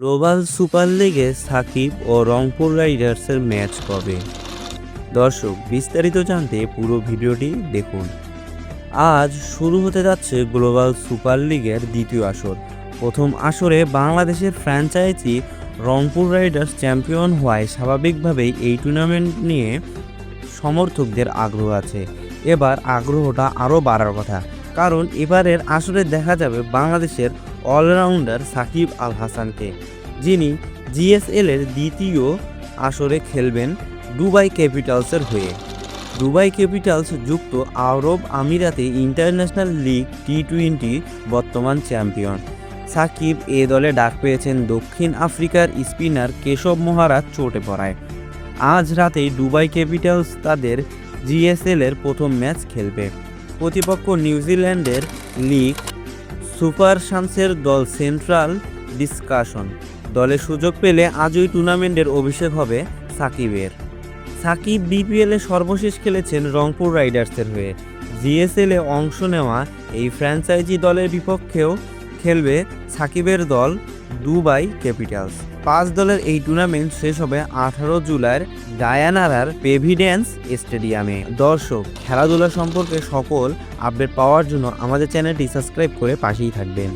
Global super লিগে সাকিব ও রংপুর রাইডার্সের match কবে দর্শক, বিস্তারিত জানতে পুরো ভিডিওটি দেখুন। আজ শুরু হতে যাচ্ছে গ্লোবাল সুপার লিগের দ্বিতীয় আসর। প্রথম আসরে বাংলাদেশের ফ্র্যাঞ্চাইজি রংপুর রাইডার্স চ্যাম্পিয়ন হওয়ায় স্বাভাবিকভাবেই এই টুর্নামেন্ট নিয়ে সমর্থকদের আগ্রহ আছে। এবার আগ্রহটা আরও বাড়ার কথা। কারণ এবারের আসরে দেখা যাবে বাংলাদেশের অলরাউন্ডার সাকিব আল হাসানকে যিনি জিএসএল এর দ্বিতীয় আসরে খেলবেন দুবাই ক্যাপিটালসের হয়ে। দুবাই ক্যাপিটালস যুক্ত আরব আমিরাতে ইন্টারন্যাশনাল লিগ টি টোয়েন্টি বর্তমান চ্যাম্পিয়ন। সাকিব এ দলে ডাক পেয়েছেন দক্ষিণ আফ্রিকার স্পিনার কেশব মহারাজ চোটে পড়ায়। আজ রাতেই দুবাই ক্যাপিটালস তাদের জিএসএল এর প্রথম ম্যাচ খেলবে। প্রতিপক্ষ নিউজিল্যান্ডের লিগ সুপার সানসের দল সেন্ট্রাল ডিসকাশন। দলে সুযোগ পেলে আজই টুর্নামেন্টের অভিষেক হবে সাকিবের। সাকিব বিপিএলে সর্বশেষ খেলেছেন রংপুর রাইডার্সের হয়ে। জিএসএলে অংশ নেওয়া এই ফ্র্যাঞ্চাইজি দলের বিপক্ষেও খেলবে সাকিবের দল দুবাই ক্যাপিটালস। পাঁচ দলের এই টুর্নামেন্ট শেষ হবে আঠারো জুলাইয়ের ডায়ানারার পেভিডেন্স স্টেডিয়ামে। দর্শক, খেলাধুলা সম্পর্কে সকল আপডেট পাওয়ার জন্য আমাদের চ্যানেলটি সাবস্ক্রাইব করে পাশেই থাকবেন।